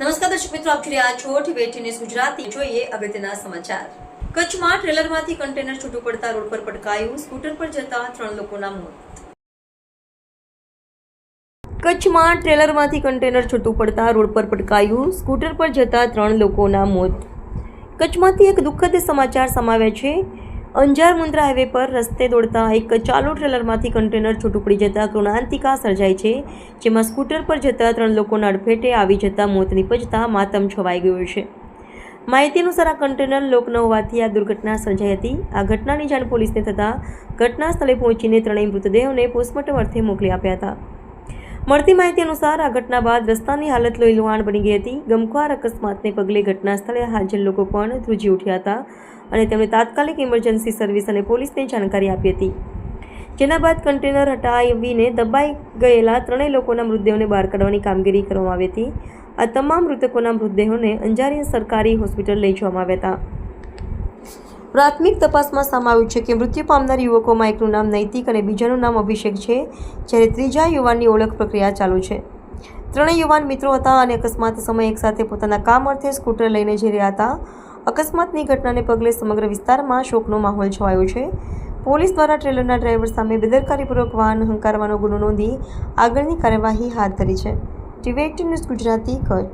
નમસ્કાર દર્શક મિત્રો, આપ જોઈ રહ્યા છો ટીવી ન્યૂઝ ગુજરાતી. જોઈએ અગત્યના સમાચાર. કચ્છમાં ટ્રેલરમાંથી કન્ટેનર છૂટું પડતા રોડ પર પટકાયું, સ્કૂટર પર જતા ત્રણ લોકોના મોત. કચ્છમાં ટ્રેલરમાંથી કન્ટેનર છૂટું પડતા રોડ પર પટકાયું, સ્કૂટર પર જતા ત્રણ લોકોના મોત. કચ્છમાંથી એક દુઃખદ સમાચાર સમાવ્યા છે. અંજાર મુન્દ્રા હાઈવે પર રસ્તે દોડતા એક ચાલુ ટ્રેલરમાંથી કન્ટેનર છૂટું પડી જતા કૃણાંતિકા સર્જાઈ છે, જેમાં સ્કૂટર પર જતા ત્રણ લોકોના અડફેટે આવી જતા મોત નીપજતા માતમ છવાઈ ગયો છે. માહિતી અનુસાર આ કન્ટેનર લોક ન હોવાથી આ દુર્ઘટના સર્જાઈ હતી. આ ઘટનાની જાણ પોલીસને થતાં ઘટના સ્થળે પહોંચીને ત્રણેય મૃતદેહોને પોસ્ટમોર્ટમ અર્થે મોકલી આપ્યા હતા. મળતી માહિતી અનુસાર આ ઘટના બાદ રસ્તાની હાલત લોહી લોહીલુહાણ બની ગઈ હતી. ગમખ્વાર અકસ્માતને પગલે ઘટના સ્થળે હાજર લોકો પણ ધ્રુજી ઉઠ્યા હતા અને તેમણે તાત્કાલિક ઇમરજન્સી સર્વિસ અને પોલીસને જાણકારી આપી હતી. જેના બાદ કન્ટેનર હટાવીને દબાઈ ગયેલા ત્રણેય લોકોના મૃતદેહોને બહાર કાઢવાની કામગીરી કરવામાં આવી હતી. આ તમામ મૃતકોના મૃતદેહોને અંજારી સરકારી હોસ્પિટલ લઈ જવામાં આવ્યા હતા. પ્રાથમિક તપાસમાં સામે છે કે મૃત્યુ પામનાર યુવકોમાં એકનું નામ નૈતિક અને બીજાનું નામ અભિષેક છે, જ્યારે ત્રીજા યુવાનની ઓળખ પ્રક્રિયા ચાલુ છે. ત્રણેય યુવાન મિત્રો હતા અને અકસ્માત સમયે એકસાથે પોતાના કામ અર્થે સ્કૂટર લઈને જઈ રહ્યા હતા. અકસ્માતની ઘટનાને પગલે સમગ્ર વિસ્તારમાં શોકનો માહોલ છવાયો છે. પોલીસ દ્વારા ટ્રેલરના ડ્રાઈવર સામે બેદરકારીપૂર્વક વાહન હંકારવાનો ગુનો નોંધી આગળની કાર્યવાહી હાથ ધરી છે. TV news Gujarati Kutch.